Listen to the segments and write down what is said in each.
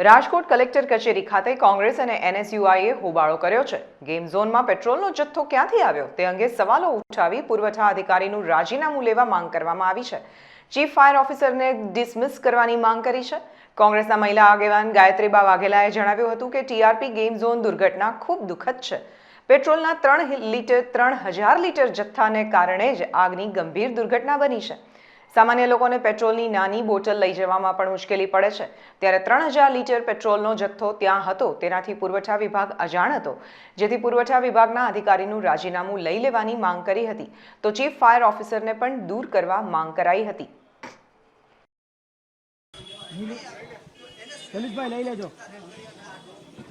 Rajkot collector કચેરી ખાતે કોંગ્રેસ અને એનએસયુઆઈએ હોબાળો કર્યો છે. ગેમ ઝોનમાં પેટ્રોલનો જથ્થો ક્યાંથી આવ્યો? તે અંગે સવાલો ઉઠાવી પુરવઠા અધિકારીનું રાજીનામું લેવા માંગ કરવામાં આવી છે. ચીફ ફાયર ઓફિસરને ડિસમિસ કરવાની માંગ કરી છે. કોંગ્રેસના મહિલા આગેવાન ગાયત્રીબા વાઘેલાએ જણાવ્યું હતું કે ટીઆરપી ગેમ ઝોન દુર્ઘટના ખૂબ દુઃખદ છે. પેટ્રોલના ત્રણ લીટર, ત્રણ હજાર લીટર જથ્થાને કારણે જ આગની ગંભીર દુર્ઘટના બની છે. સામાન્ય લોકોને પેટ્રોલની નાની બોટલ લઈ જવામાં પણ મુશ્કેલી પડે છે. ત્યારે ત્રણ હજાર લીટર પેટ્રોલનો જથ્થો ત્યાં હતો. તેનાથી પુરવઠા વિભાગ અજાણ હતો. જેથી પુરવઠા વિભાગના અધિકારીનું રાજીનામું લઈ લેવાની માંગ કરી હતી. તો ચીફ ફાયર ઓફિસરને પણ દૂર કરવા માંગ કરાઈ હતી. લલિતભાઈ લઈ લેજો.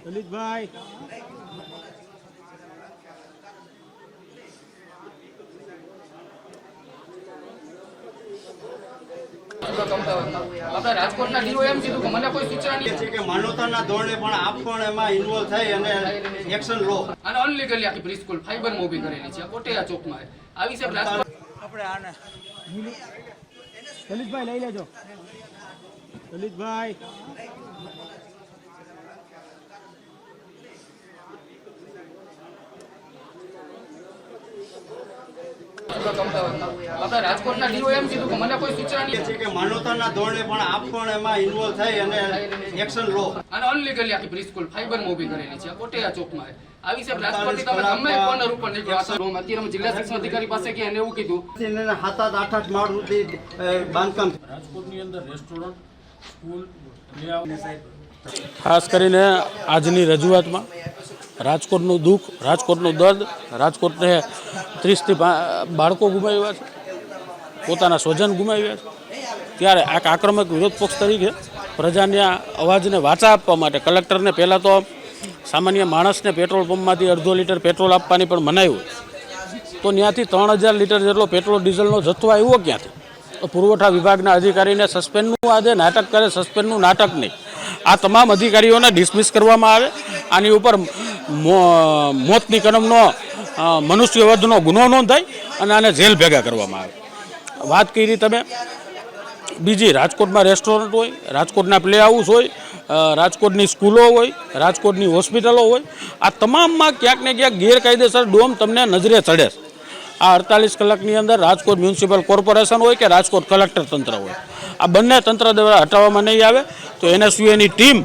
લલિતભાઈ. આપણા રાજકોટના ડીઓ એમ કીધું કે મને કોઈ સૂચના નહીં. છે કે માનવતાના ધોરણે પણ આપ પણ એમાં ઇન્વોલ્વ થઈ અને એક્શન લો. અને અનલીગલી આખી પ્રી સ્કૂલ ફાઈબર ઊભી કરેલી છે કોટેયા ચોકમાં. આવી છે આપણે આને લલિતભાઈ લઈ લેજો. લલિતભાઈ આપણા રાજકોટના ડીઓ એમ કીધું કે મને કોઈ સૂચના નહીં. છે કે માનવતાના ધોરણે પણ આપ પણ એમાં ઇન્વોલ્વ થઈ અને એક્શન લો. અને અનલીગલી આખી પ્રી ફાઈબર ઊભી કરેલી છે કોટેયા ચોકમાં આવી છે રાજકોટની તમે ગમે કોર્નર ઉપર નીકળો અત્યારે અમે જિલ્લા શિક્ષણ અધિકારી પાસે કે એને એવું કીધું. એને સાત સાત આઠ આઠ માળ સુધી બાંધકામ રાજકોટની અંદર રેસ્ટોરન્ટ સ્કૂલ ખાસ કરીને આજની રજૂઆતમાં રાજકોટનું દુઃખ, રાજકોટનું દર્દ, રાજકોટને ત્રીસથી બાળકો ગુમાવ્યા છે, પોતાના સ્વજન ગુમાવ્યા છે. ત્યારે આ આક્રમક વિરોધ પક્ષ તરીકે પ્રજાને અવાજને વાચા આપવા માટે કલેક્ટરને પહેલાં તો સામાન્ય માણસને પેટ્રોલ પંપમાંથી અડધો લીટર પેટ્રોલ આપવાની પણ મનાયું તો ત્યાંથી ત્રણ હજાર લીટર જેટલો પેટ્રોલ ડીઝલનો જથ્થો આવ્યો ક્યાંથી? પુરવઠા વિભાગના અધિકારીને સસ્પેન્ડનું આજે નાટક કરે, સસ્પેન્ડનું નાટક નહીં. આ તમામ અધિકારીઓને ડિસમિસ કરવામાં આવે. આની ઉપર મોતની કલમનો મનુષ્ય વધનો ગુનો નોંધાય અને આને જેલ ભેગા કરવામાં આવે. વાત કરી તમે, બીજી રાજકોટમાં રેસ્ટોરન્ટ હોય, રાજકોટના પ્લે હાઉસ હોય રાજકોટની સ્કૂલો હોય, રાજકોટની હોસ્પિટલો હોય, આ તમામમાં ક્યાંક ને ક્યાંક ગેરકાયદેસર ડોમ તમને નજરે ચડે આ અડતાલીસ કલાકની અંદર રાજકોટ મ્યુનિસિપલ કોર્પોરેશન હોય કે રાજકોટ કલેક્ટર તંત્ર હોય. આ બંને તંત્ર દ્વારા હટાવવામાં નહીં આવે, તો એનએસયુએની ટીમ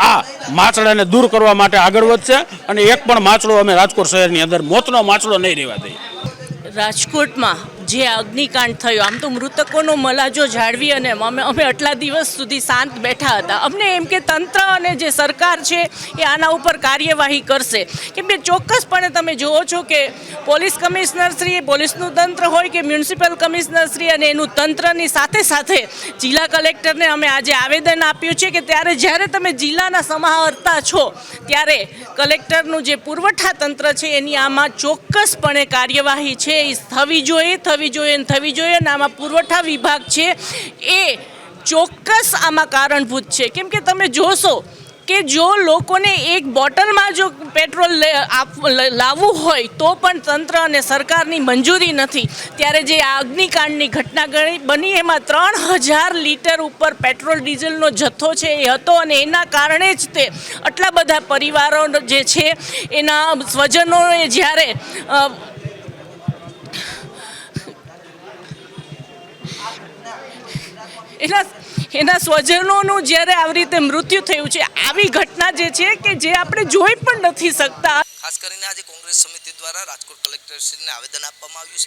આ માછડાને દૂર કરવા માટે આગળ વધશે અને એક પણ માછડો અમે રાજકોટ શહેરની અંદર મોતનો માછડો નહીં રહેવા દઈએ. રાજકોટમાં જે અગ્નિકાંડ થયો. આમ તો મૃતકોનો મલાજો જાળવી અને અમે અમે આટલા દિવસ સુધી શાંત બેઠા હતા. અમને એમ કે તંત્ર અને જે સરકાર છે એ આના ઉપર કાર્યવાહી કરશે. કેમ કે ચોક્કસપણે તમે જુઓ છો કે પોલીસ કમિશનર શ્રી, પોલીસનું તંત્ર હોય કે મ્યુનિસિપલ કમિશનર શ્રી અને એનું તંત્રની સાથે સાથે જિલ્લા કલેક્ટરને અમે આજે આવેદન આપ્યું છે કે ત્યારે જ્યારે તમે જિલ્લાના સમાહર્તા છો, ત્યારે કલેક્ટરનું જે પુરવઠા તંત્ર છે એની આમાં ચોક્કસપણે કાર્યવાહી છે. એ થવી જોઈએ થવી જોઈએ ને થવી જોઈએ અને આમાં પુરવઠા વિભાગ છે એ ચોક્કસ આમાં કારણભૂત છે. કેમ કે તમે જોશો કે જો લોકોને એક બોટલમાં જો પેટ્રોલ લાવવું હોય તો પણ તંત્ર અને સરકારની મંજૂરી નથી. ત્યારે જે આ અગ્નિકાંડની ઘટના બની એમાં ત્રણ હજાર લીટર ઉપર પેટ્રોલ ડીઝલનો જથ્થો છે એ હતો અને એના કારણે જ તે આટલા બધા પરિવારો જે છે એના સ્વજનોએ જ્યારે એના એના સ્વજનોનું જ્યારે આવી રીતે મૃત્યુ થયું છે, આવી ઘટના જે છે કે જે આપણે જોઈ પણ નથી શકતા. ખાસ કરીને આજે કોંગ્રેસ સમિતિ દ્વારા રાજકોટ કલેક્ટરશ્રીને આવેદન આપવામાં આવ્યું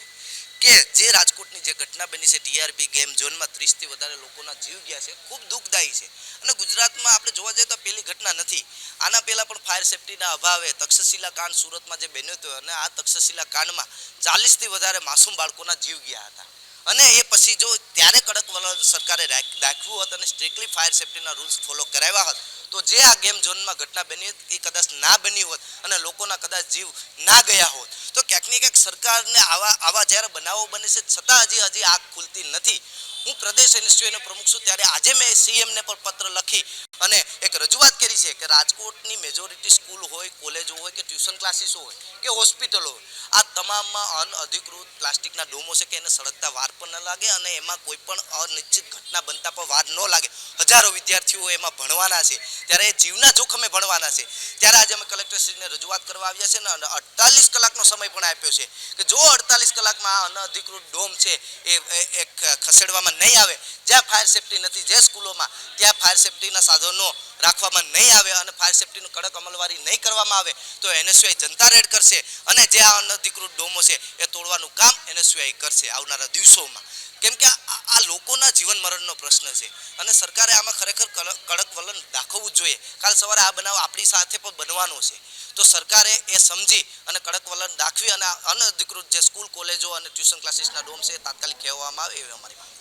છે કે જે રાજકોટની જે ઘટના બની છે, ટીઆરપી ગેમ ઝોનમાં ત્રીસથી વધારે લોકોના જીવ ગયા છે, ખૂબ દુઃખદાયી છે. અને ગુજરાતમાં આપણે જોવા જઈએ તો પહેલી ઘટના નથી. આના પહેલાં પણ ફાયર સેફટીના અભાવે તક્ષશિલા કાંડ સુરતમાં જે બન્યો હતો અને આ તક્ષશિલા કાંડમાં ચાલીસથી વધારે માસૂમ બાળકોના જીવ ગયા હતા. અને એ પછી જો ત્યારે કડક વલણ સરકારે રાખ- રાખ્યું હોત અને સ્ટ્રિક્ટલી ફાયર સેફટીના રૂલ્સ ફોલો કરાવ્યા હોત, તો જે આ ગેમ ઝોનમાં ઘટના બની એ કદાચ ના બની હોત અને લોકોના કદાચ જીવ ના ગયા હોત. તો ક્યાંક ને ક્યાંક સરકારને આવા આવા જ્યારે બનાવો બને છે, છતાં હજી હજી આગ ખુલતી નથી. હું પ્રદેશ એનએસયુનો પ્રમુખ છું, ત્યારે આજે મેં સીએમને પર પત્ર લખી અને એક રજૂઆત કરી છે કે રાજકોટની મેજોરિટી સ્કૂલ હોય કોલેજો હોય કે ટ્યુશન ક્લાસીસો હોય કે હોસ્પિટલો હોય, આ તમામમાં અનઅધિકૃત પ્લાસ્ટિકના ડોમો છે કે એને સળગતા વાર પણ ન લાગે અને એમાં કોઈ પણ અનિશ્ચિત ઘટના બનતા પણ વાર ન લાગે. હજારો વિદ્યાર્થીઓ એમાં ભણવાના છે. ત્યારે એ જીવના જોખમે ભણવાના છે. ત્યારે આજે અમે કલેક્ટરશ્રીને રજૂઆત કરવા આવ્યા છે ને અડતાલીસ કલાકનો સમય પણ આપ્યો છે કે જો અડતાલીસ કલાકમાં આ અનધિકૃત ડોમ છે એ ખસેડવામાં નહીં આવે, જ્યાં ફાયર સેફટી નથી, જે સ્કૂલોમાં, ત્યાં ફાયર સેફટીના સાધનો રાખવામાં નહીં આવે અને ફાયર સેફટીનું કડક અમલવારી નહીં કરવામાં આવે, તો એનએસયુઆઈ જનતા રેડ કરશે અને જે આ અનધિકૃત ડોમો છે એ તોડવાનું કામ એનએસયુઆઈ કરશે આવનારા દિવસોમાં. કેમ કે આ લોકોના જીવન મરણનો પ્રશ્ન છે. અને સરકારે આમાં ખરેખર કડક વલણ દાખવવું જોઈએ. કાલ સવારે આ બનાવ આપણી સાથે પણ બનવાનો છે. તો સરકારે એ સમજી અને કડક વલણ દાખવી અને અનધિકૃત જે સ્કૂલ, કોલેજો અને ટ્યુશન ક્લાસીસના ડોમ છે તાત્કાલિક કહેવામાં આવે એવી અમારી